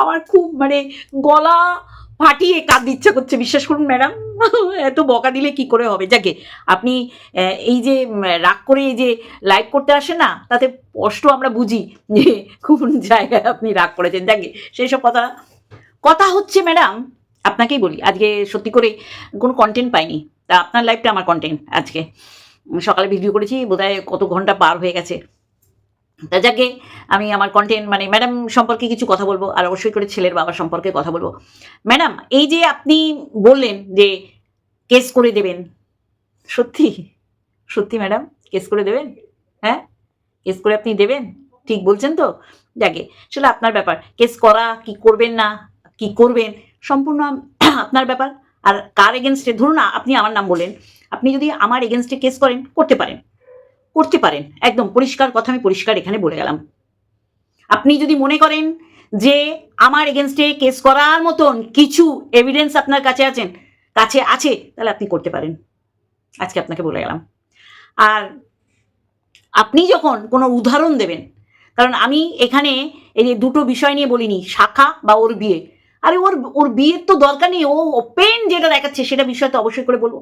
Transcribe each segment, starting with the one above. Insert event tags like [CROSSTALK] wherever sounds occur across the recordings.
আমার খুব মানে গলা ফাটিয়ে কাঁদ ইচ্ছা করছে, বিশ্বাস করুন ম্যাডাম। এত বকা দিলে কি করে হবে? যাকে, আপনি এই যে রাগ করে এই যে লাইভ করতে আসে না, তাতে স্পষ্ট আমরা বুঝি যে কোন জায়গায় আপনি রাগ করেছেন। যাকে, সেই সব কথা। কথা হচ্ছে ম্যাডাম, আপনাকেই বলি, আজকে সত্যি করে কোনো কন্টেন্ট পাইনি। তা আপনার লাইফটা আমার কন্টেন্ট আজকে। সকালে ভিডিও করেছি, বোধহয় কত ঘণ্টা পার হয়ে গেছে। তা যাকে আমি আমার কন্টেন্ট মানে ম্যাডাম সম্পর্কে কিছু কথা বলব, আর অবশ্যই করে ছেলের বাবা সম্পর্কে কথা বলব। ম্যাডাম এই যে আপনি বললেন যে কেস করে দেবেন, সত্যি? সত্যি ম্যাডাম কেস করে দেবেন? হ্যাঁ? কেস করে আপনি দেবেন? ঠিক বলছেন তো? যাকে সেটা আপনার ব্যাপার কেস করা কি করবেন না, কি করবেন, সম্পূর্ণ আপনার ব্যাপার। আর কার এগেনস্টে ধরুন না আপনি আমার নাম বলেন আপনি যদি আমার এগেনস্টে কেস করেন, করতে পারেন। করতে পারেন। একদম পরিষ্কার কথা আমি পরিষ্কার এখানে বলে গেলাম। আপনি যদি মনে করেন যে আমার এগেনস্টে কেস করার মতন কিছু এভিডেন্স আপনার কাছে আছেন, কাছে আছে, তাহলে আপনি করতে পারেন। আজকে আপনাকে বলে গেলাম। আর আপনি যখন কোনো উদাহরণ দেবেন, কারণ আমি এখানে এই যে দুটো বিষয় নিয়ে বলিনি, শাখা বা ওর বিয়ে। আরে ওর ওর বিয়ের তো দরকার নেই, ও ওপেন যেটা দেখাচ্ছে সেটা বিষয় তো অবশ্যই করে বলব।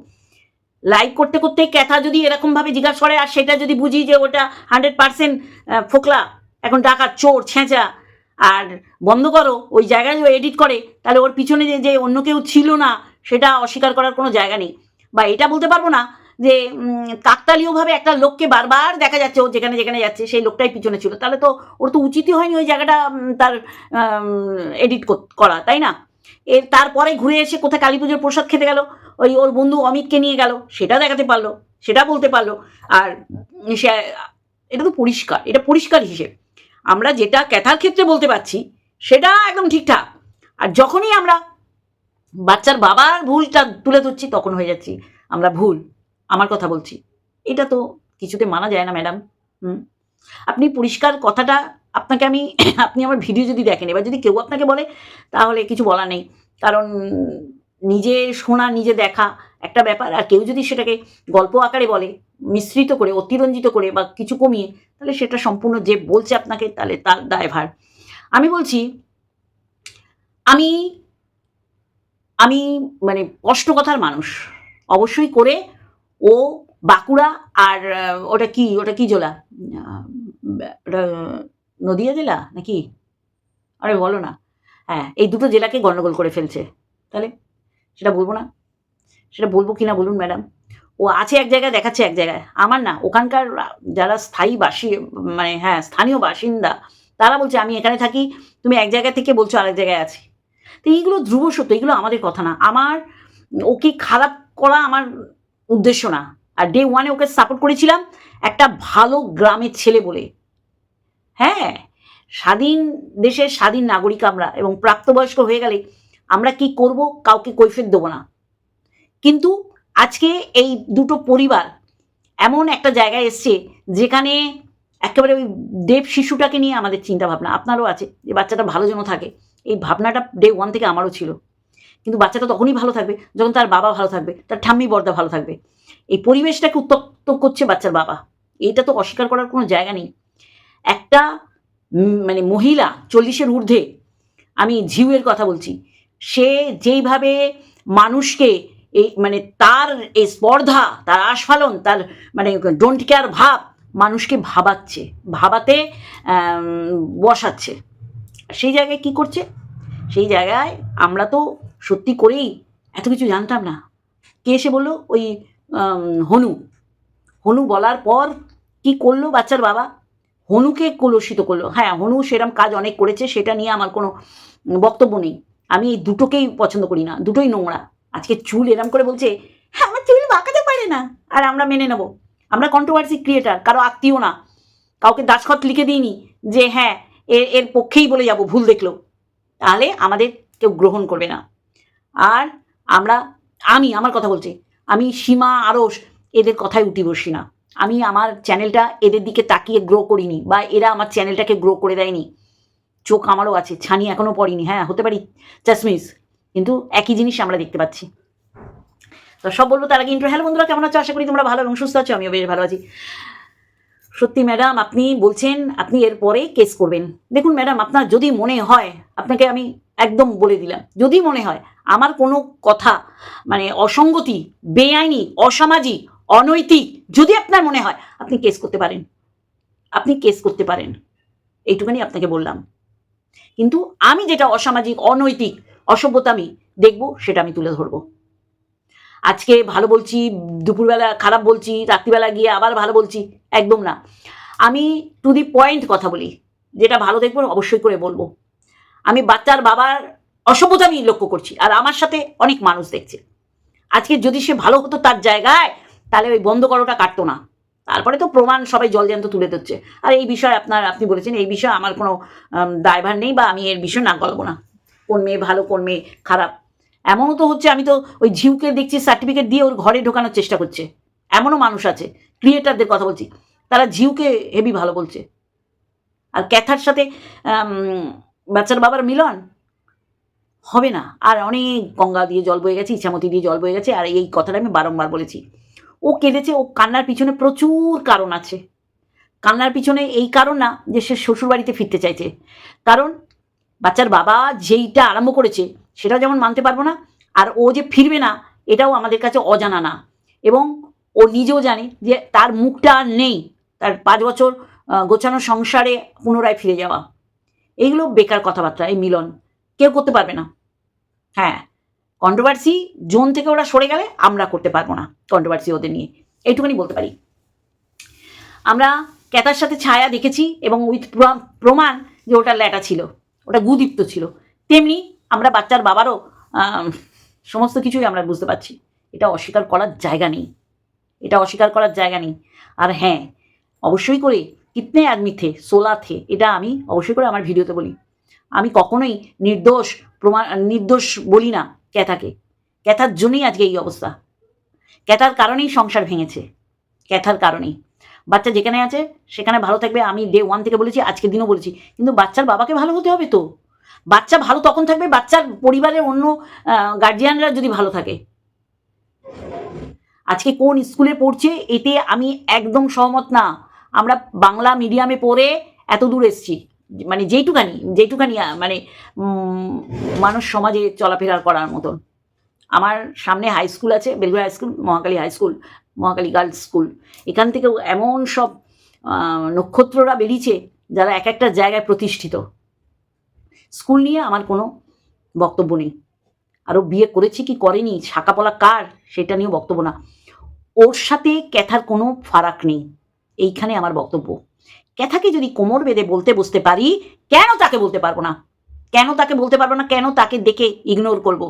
লাইভ করতে করতে ক্যাথা যদি এরকমভাবে জিজ্ঞাসা করে, আর সেটা যদি বুঝি যে ওটা হান্ড্রেড পার্সেন্ট ফোকলা, এখন ডাকাত, চোর, ছেঁচা, আর বন্ধ করো, ওই জায়গায় ও এডিট করে, তাহলে ওর পিছনে যে যে অন্য কেউ ছিল না, সেটা অস্বীকার করার কোনো জায়গা নেই। বা এটা বলতে পারব না যে কাকতালীয়ভাবে একটা লোককে বারবার দেখা যাচ্ছে, ও যেখানে যেখানে যাচ্ছে, সেই লোকটাই পিছনে ছিল। তাহলে তো ওর তো উচিতই হয়নি ওই জায়গাটা তার এডিট করা, তাই না? এর তারপরে ঘুরে এসে কোথায় কালী পুজোর প্রসাদ খেতে গেল, ওই ওর বন্ধু অমিতকে নিয়ে গেল, সেটা দেখাতে পারল, সেটা বলতে পারল, আর সে, এটা তো পরিষ্কার, এটা পরিষ্কার হিসেব। আমরা যেটা ক্যাথার ক্ষেত্রে বলতে পারছি, সেটা একদম ঠিকঠাক। আর যখনই আমরা বাচ্চার বাবার ভুলটা তুলে ধরছি, তখন হয়ে যাচ্ছি, আমরা ভুল, আমার কথা বলছি। এটা তো কিছুতে মানা যায় না, ম্যাডাম। হুম। আপনি পরিষ্কার কথাটা আপনাকে আমি, [CLEARS THROAT] আপনি আমার ভিডিও যদি দেখেন, এবার যদি কেউ আপনাকে বলে, তাহলে কিছু বলা নেই। কারণ নিজে শোনা, নিজে দেখা একটা ব্যাপার। আর কেউ যদি সেটাকে গল্প আকারে বলে, মিশ্রিত করে, অতিরঞ্জিত করে বা কিছু কমিয়ে, তাহলে সেটা সম্পূর্ণ যে বলছে আপনাকে, তাহলে তার দায়ভার। আমি বলছি, আমি আমি মানে কষ্টকথার মানুষ। অবশ্যই করে ও বাঁকুড়া আর ওটা কি ওটা কি জোলা? নদিয়া জেলা নাকি? আরে বলো না। হ্যাঁ এই দুটো জেলাকে গণ্ডগোল করে ফেলছে। তাহলে সেটা বলব না? সেটা বলব কি না বলুন, ম্যাডাম? ও আছে এক জায়গায়, দেখাচ্ছে এক জায়গায়। আমার না, ওখানকার যারা স্থায়ী বাসী মানে হ্যাঁ স্থানীয় বাসিন্দা, তারা বলছে, আমি এখানে থাকি, তুমি এক জায়গা থেকে বলছো আরেক জায়গায় আছি। তো এইগুলো ধ্রুব সত্য, এগুলো আমাদের কথা না। আমার, ওকে খারাপ করা আমার উদ্দেশ্য না। আর ডে ওয়ানে ওকে সাপোর্ট করেছিলাম একটা ভালো গ্রামের ছেলে বলে। হ্যাঁ স্বাধীন দেশের স্বাধীন নাগরিক আমরা এবং প্রাপ্তবয়স্ক হয়ে গেলে আমরা কি করব, কাউকে কৈফিয়ত দেবো না। কিন্তু আজকে এই দুটো পরিবার এমন একটা জায়গায় এসছে যেখানে একেবারে ওই দেব শিশুটাকে নিয়ে আমাদের চিন্তা ভাবনা আপনারও আছে যে বাচ্চাটা ভালো যেন থাকে। এই ভাবনাটা ডে ওয়ান থেকে আমারও ছিল। কিন্তু বাচ্চাটা তখনই ভালো থাকবে যখন তার বাবা ভালো থাকবে, তার ঠাম্মি বর্দা ভালো থাকবে। এই পরিবেশটাকে উত্তপ্ত করছে বাচ্চার বাবা। এটা তো অস্বীকার করার কোনো জায়গা নেই। একটা মানে মহিলা চল্লিশের ঊর্ধ্বে, আমি ঝিউয়ের কথা বলছি, সে যেইভাবে মানুষকে এই মানে তার এই স্পর্ধা, তার আস্ফালন, তার মানে ডোন্ট কেয়ার ভাব মানুষকে ভাবাচ্ছে, ভাবাতে বসাচ্ছে। সেই জায়গায় কি করছে? সেই জায়গায় আমরা তো সত্যি করেই এত কিছু জানতাম না। কে এসে বলল? ওই হনু। হনু বলার পর কি করল বাচ্চার বাবা? হনুকে কলুষিত করল। হ্যাঁ হনু সেরম কাজ অনেক করেছে, সেটা নিয়ে আমার কোনো বক্তব্য নেই। আমি এই দুটোকেই পছন্দ করি না, দুটোই নোংরা। আজকে চুল এরম করে বলছে হ্যাঁ আমার চুল বাঁকাতে পারে না। আর আমরা মেনে নেব। আমরা কন্ট্রোভার্সি ক্রিয়েটার কারও আত্মীয় না। কাউকে দাসখত লিখে দিইনি যে হ্যাঁ এর এর পক্ষেই বলে যাব, ভুল দেখল। তাহলে আমাদের কেউ গ্রহণ করবে না। আর আমরা, আমি, আমার কথা বলছি, আমি সীমা আরস এদের কথায় উঠি বসি না। আমি আমার চ্যানেলটা এদের দিকে তাকিয়ে গ্রো করিনি বা এরা আমার চ্যানেলটাকে গ্রো করে দেয়নি। চোখ আমারও আছে, ছানি এখনও পড়িনি। হ্যাঁ হতে পারি চাসমিস কিন্তু একই জিনিস আমরা দেখতে পাচ্ছি। তো সব বলব তার আগে ইন্টার হ্যালো বন্ধুরা, কেমন আছো? আশা করি তোমরা ভালো এবং সুস্থ আছো, আমিও বেশ ভালো আছি। সত্যি ম্যাডাম, আপনি বলছেন আপনি এরপরে কেস করবেন। দেখুন ম্যাডাম, আপনার যদি মনে হয়, আপনাকে আমি একদম বলে দিলাম, যদি মনে হয় আমার কোনো কথা মানে অসঙ্গতি, বেআইনি, অসামাজিক অনৈতিক। যদি আপনার মনে হয় আপনি কেস করতে পারেন। আপনি কেস করতে পারেন। এইটুখানি আপনাকে বললাম। কিন্তু আমি যেটা অসামাজিক, অনৈতিক অসভ্যতামি দেখব, সেটা আমি তুলে ধরবো। আজকে ভালো বলছি, দুপুরবেলা খারাপ বলছি, রাত্রিবেলা গিয়ে আবার ভালো বলছি, একদম না। আমি টু দি পয়েন্ট কথা বলি। যেটা ভালো দেখব, অবশ্যই করে বলব। আমি বাচ্চার বাবার অসভ্যতা আমি লক্ষ্য করছি। আর আমার সাথে অনেক মানুষ দেখছে। আজকে যদি সে ভালো হতো তার জায়গায় তাহলে ওই বন্ধ করোটা কাটতো না। তারপরে তো প্রমাণ সবাই জলজ্যান্ত তুলে ধরছে। আর এই বিষয়ে আপনার, আপনি বলেছেন, এই বিষয়ে আমার কোনো দায়ভার নেই বা আমি এর বিষয়ে না গল্প না। কোন মেয়ে ভালো, কোন মেয়ে খারাপ। এমনও তো হচ্ছে, আমি তো ওই ঝিউকে দেখছি সার্টিফিকেট দিয়ে ওর ঘরে ঢোকানোর চেষ্টা করছে। এমনও মানুষ আছে ক্রিয়েটারদের কথা বলছি, তারা ঝিউকে হেভি ভালো বলছে। আর ক্যাথার সাথে বাচ্চার বাবার মিলন? হবে না। আর অনেক গঙ্গা দিয়ে জল বয়ে গেছে ইচ্ছামতি দিয়ে জল বয়ে গেছে, আর এই কথাটা আমি বারংবার বলেছি। ও কেঁদেছে, ও কান্নার পিছনে প্রচুর কারণ আছে। কান্নার পিছনে এই কারণ না যে সে শ্বশুরবাড়িতে ফিরতে চাইছে। কারণ বাচ্চার বাবা যেইটা আরম্ভ করেছে সেটাও যেমন মানতে পারব না, আর ও যে ফিরবে না, এটাও আমাদের কাছে অজানা না। এবং ও নিজেও জানে যে তার মুখটা আর নেই, তার পাঁচ বছর গোছানো সংসারে পুনরায় ফিরে যাওয়া। এইগুলো বেকার কথাবার্তা, এই মিলন। কেউ করতে পারবে না। হ্যাঁ। কন্ট্রোভার্সি জোন থেকে ওরা সরে গেলে আমরা করতে পারব না কন্ট্রোভার্সি ওদের নিয়ে। এইটুকুনি বলতে পারি। আমরা ক্যাতার সাথে ছায়া দেখেছি এবং উইথ প্রমাণ যে ওটা ল্যাটা ছিল, ওটা গুদীপ্ত ছিল। তেমনি আমরা বাচ্চার বাবারও সমস্ত কিছুই আমরা বুঝতে পারছি। এটা অস্বীকার করার জায়গা নেই। এটা অস্বীকার করার জায়গা নেই। আর হ্যাঁ অবশ্যই করে কিতনে আদমি থে, সোলা থে, এটা আমি অবশ্যই করে আমার ভিডিওতে বলি। আমি কখনোই নির্দোষ প্রমাণ, নির্দোষ বলি না। ক্যাথাকে। ক্যাথার জন্যই আজকে এই অবস্থা। ক্যাথার কারণেই সংসার ভেঙেছে। ক্যাথার কারণেই। বাচ্চা যেখানে আছে, সেখানে ভালো থাকবে আমি ডে ওয়ান থেকে বলেছি আজকের দিনও বলেছি। কিন্তু বাচ্চার বাবাকে ভালো হতে হবে তো? বাচ্চা ভালো তখন থাকবে, বাচ্চার পরিবারের অন্য গার্জিয়ানরা যদি ভালো থাকে। আজকে কোন স্কুলে পড়ছে, এতে আমি একদম সহমত না। আমরা বাংলা মিডিয়ামে পড়ে এত দূর এসছি। মানে যেইটুকানি যেইটুকানি মানে মানুষ সমাজে চলাফেরা করার মতন। আমার সামনে হাই স্কুল আছে, Belgura high school Mahakali high school Mahakali girls school এখান থেকেও এমন সব নক্ষত্ররা বেরিয়েছে, যারা এক একটা জায়গায় প্রতিষ্ঠিত। স্কুল নিয়ে আমার কোনো বক্তব্য নেই। আরও বিয়ে করেছি কি করেনি শাকাপলা কার, সেটা নিয়েও বক্তব্য না। ওর সাথে ক্যাথার কোনো ফারাক নেই। এইখানে আমার বক্তব্য। ক্যাথাকে যদি কোমর বেঁধে বলতে বসতে পারি, কেন তাকে বলতে পারব না? কেন তাকে বলতে পারব না? কেন তাকে দেখে ইগনোর করব?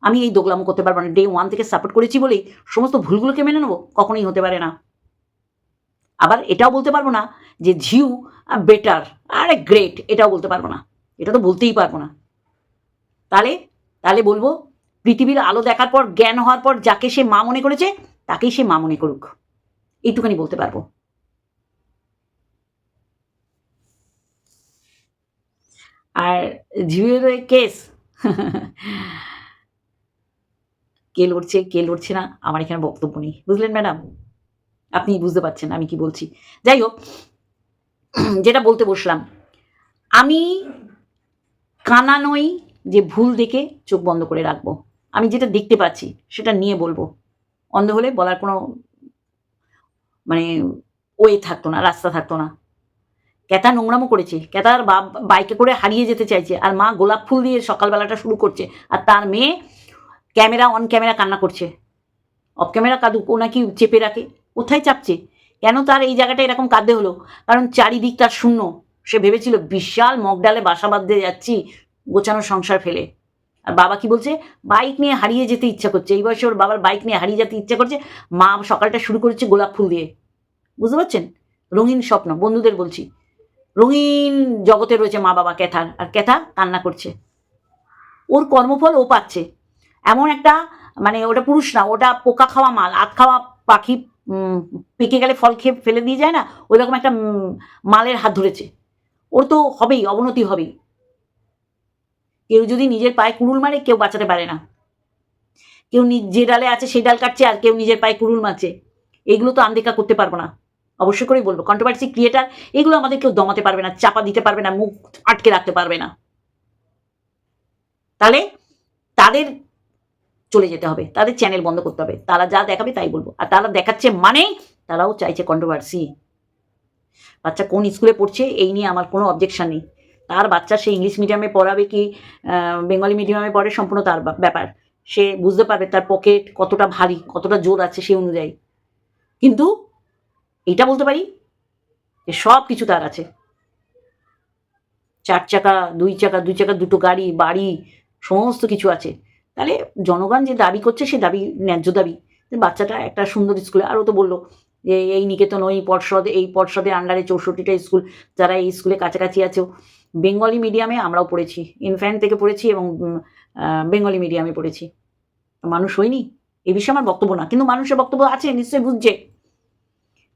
আমি এই দোগলামো করতে পারব না। ডে ওয়ান থেকে সাপোর্ট করেছি বলেই সমস্ত ভুলগুলোকে মেনে নেব, কখনোই হতে পারে না। আবার এটাও বলতে পারব না যে ঝিউ বেটার আরে গ্রেট এটাও বলতে পারব না। এটা তো বলতেই পারব না। তাহলে তাহলে বলব, পৃথিবীর আলো দেখার পর, জ্ঞান হওয়ার পর যাকে সে মা মনে করেছে, তাকেই সে মা মনে করুক। এইটুখানি বলতে পারব। আর ওই কেস। কে লড়ছে কে লড়ছে না, আমার এখানে বক্তব্য নেই। বুঝলেন ম্যাডাম? আপনি বুঝতে পারছেন আমি কি বলছি। যাই হোক, যেটা বলতে বসলাম, আমি কানা নই যে ভুল দেখে চোখ বন্ধ করে রাখব। আমি যেটা দেখতে পাচ্ছি, সেটা নিয়ে বলব। অন্ধ হলে বলার কোনো মানে ওয়ে থাকতো না, রাস্তা থাকতো না। ক্যাতা নোংরামো করেছে ক্যাতার বাপ বাইকে করে হারিয়ে যেতে চাইছে, আর মা গোলাপ ফুল দিয়ে সকালবেলাটা শুরু করছে, আর তার মেয়ে ক্যামেরা অন ক্যামেরা কান্না করছে। অফ ক্যামেরা কাঁদুক, ও নাকি চেপে রাখে, কোথায় চাপছে? কেন তার এই জায়গাটা এরকম কাঁদতে হলো? কারণ চারিদিক তার শূন্য। সে ভেবেছিল, বিশাল মগডালে বাসা বাঁধতে যাচ্ছি, গোছানো সংসার ফেলে। আর বাবা কি বলছে? বাইক নিয়ে হারিয়ে যেতে ইচ্ছা করছে। এই বয়সে ওর বাবার বাইক নিয়ে হারিয়ে যেতে ইচ্ছা করছে। মা সকালটা শুরু করেছে গোলাপ ফুল দিয়ে। বুঝতে পারছেন? রঙিন স্বপ্ন, বন্ধুদের বলছি। রঙিন জগতে রয়েছে মা বাবা ক্যাথার, আর ক্যাথা কান্না করছে। ওর কর্মফল ও পাচ্ছে। এমন একটা মানে ওটা পুরুষ না, ওটা পোকা খাওয়া মাল আত খাওয়া পাখি পেকে গেলে ফল খেয়ে ফেলে দিয়ে যায় না, ওই রকম একটা মালের হাত ধরেছে। ওর তো হবেই, অবনতি হবেই। কেউ যদি নিজের পায়ে কুড়ুল মারে, কেউ বাঁচাতে পারে না। কেউ যে ডালে আছে, সেই ডাল কাটছে, আর কেউ নিজের পায়ে কুড়ুল মারছে। এগুলো তো আনদেখা করতে পারব না। অবশ্যই করেই বলব কন্ট্রোভার্সি ক্রিয়েটার এগুলো আমাদের কেউ দমাতে পারবে না, চাপা দিতে পারবে না, মুখ আটকে রাখতে পারবে না। তাহলে তাদের চলে যেতে হবে, তাদের চ্যানেল বন্ধ করতে হবে, তারা যা দেখাবে তাই বলব। আর তারা দেখাচ্ছে মানে তারাও চাইছে কন্ট্রোভার্সি বাচ্চা কোন স্কুলে পড়ছে এই নিয়ে আমার কোনো অবজেকশন নেই। তার বাচ্চা সে ইংলিশ মিডিয়ামে পড়াবে কি বেঙ্গলি মিডিয়ামে পড়ে সম্পূর্ণ তার ব্যাপার। সে বুঝতে পারবে তার পকেট কতটা ভারী, কতটা জোর আছে সেই অনুযায়ী। কিন্তু এটা বলতে পারি যে সব কিছু তার আছে। চার চাকা, দুই চাকা দুই চাকা, দুটো গাড়ি, বাড়ি, সমস্ত কিছু আছে। তাহলে জনগণ যে দাবি করছে সে দাবি ন্যায্য দাবি। বাচ্চাটা একটা সুন্দর স্কুলে আরও তো বলল যে এই নিকেতন, ওই পর্ষদ, এই পর্ষদের আন্ডারে চৌষট্টিটা স্কুল, যারা এই স্কুলে কাছাকাছি আছে। বেঙ্গলি মিডিয়ামে আমরাও পড়েছি ইনফ্যান্ট থেকে পড়েছি এবং বেঙ্গলি মিডিয়ামে পড়েছি। মানুষ হয়নি? এ বিষয়ে আমার বক্তব্য না, কিন্তু মানুষের বক্তব্য আছে, নিশ্চয়ই বুঝছে।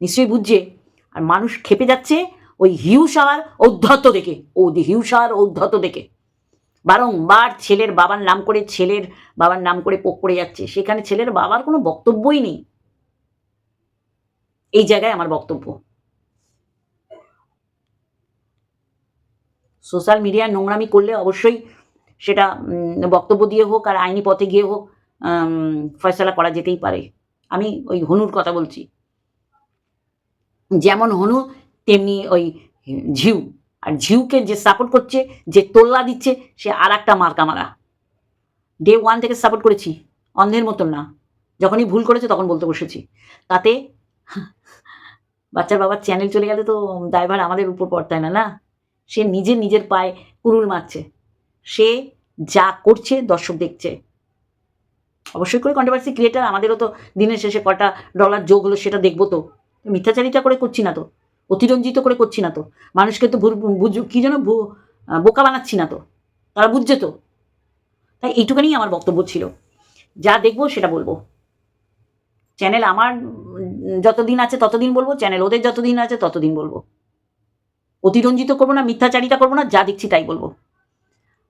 নিশ্চয়ই বুঝছে। আর মানুষ খেপে যাচ্ছে ওই হিউসার ঔদ্ধত্য দেখে, ও হিউসার ঔদ্ধত্য দেখে। বারংবার ছেলের বাবার নাম করে ছেলের বাবার নাম করে পোক করে যাচ্ছে। সেখানে ছেলের বাবার কোনো বক্তব্যই নেই। এই জায়গায় আমার বক্তব্য। সোশ্যাল মিডিয়ায় নোংরামি করলে অবশ্যই সেটা বক্তব্য দিয়ে হোক আর আইনি পথে গিয়ে হোক ফয়সলা করা যেতেই পারে। আমি ওই হনুর কথা বলছি। যেমন হনু, তেমনি ওই ঝিউ। আর ঝিউকে যে সাপোর্ট করছে, যে তোল্লা দিচ্ছে, সে আর একটা মার্কা মারা। ডে ওয়ান থেকে সাপোর্ট করেছি। অন্ধের মতন না। যখনই ভুল করেছে, তখন বলতে বসেছি। তাতে বাচ্চার বাবার চ্যানেল চলে গেলে তো ড্রাইভার আমাদের উপর পড়তায় না না? সে নিজে নিজের পায়ে কুরুল মারছে। সে যা করছে, দর্শক দেখছে। অবশ্যই করে কন্ট্রোভার্সি ক্রিয়েটার আমাদেরও তো দিনের শেষে কটা ডলার যোগ হলো, সেটা দেখব তো। মিথ্যাচারিতা করে করছি না তো, অতিরঞ্জিত করে করছি না তো। মানুষকে তো ভুল কী যেন বোকা বানাচ্ছি না তো। তারা বুঝছে তো। তাই এইটুখানি আমার বক্তব্য ছিল। যা দেখব সেটা বলব। চ্যানেল আমার যতদিন আছে ততদিন বলব, চ্যানেল ওদের যতদিন আছে ততদিন বলব। অতিরঞ্জিত করব না, মিথ্যাচারিতা করব না, যা দেখছি তাই বলব।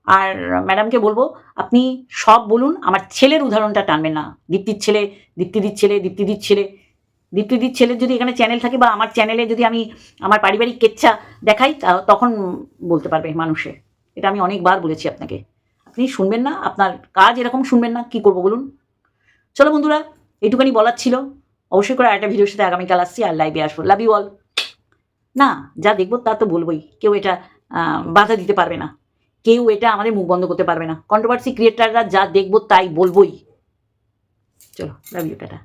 আর ম্যাডামকে বলব, আপনি সব বলুন, আমার ছেলের উদাহরণটা টানবেন না। দীপ্তির ছেলে, দীপ্তিদির ছেলে দীপ্তিদির ছেলে দীপ্তিদির ছেলের যদি এখানে চ্যানেল থাকে বা আমার চ্যানেলে যদি আমি আমার পারিবারিক কেচ্ছা দেখাই তখন বলতে পারবে মানুষে। এটা আমি অনেকবার বলেছি আপনাকে। আপনি শুনবেন না, আপনার কাজ এরকম শুনবেন না, কি করব বলুন? চলো বন্ধুরা এইটুখানি বলার ছিল। অবশ্যই করে একটা ভিডিওর সাথে আগামীকাল আসছি আর লাইভে আসব। লাভ ইউ অল না, যা দেখব তা তো বলবোই। কেউ এটা বাধা দিতে পারবে না। কেউ এটা আমাদের মুখ বন্ধ করতে পারবে না। কন্ট্রোভার্সি ক্রিয়েটাররা যা দেখব তাই বলবোই। চলো লাভ ইউ টাটা।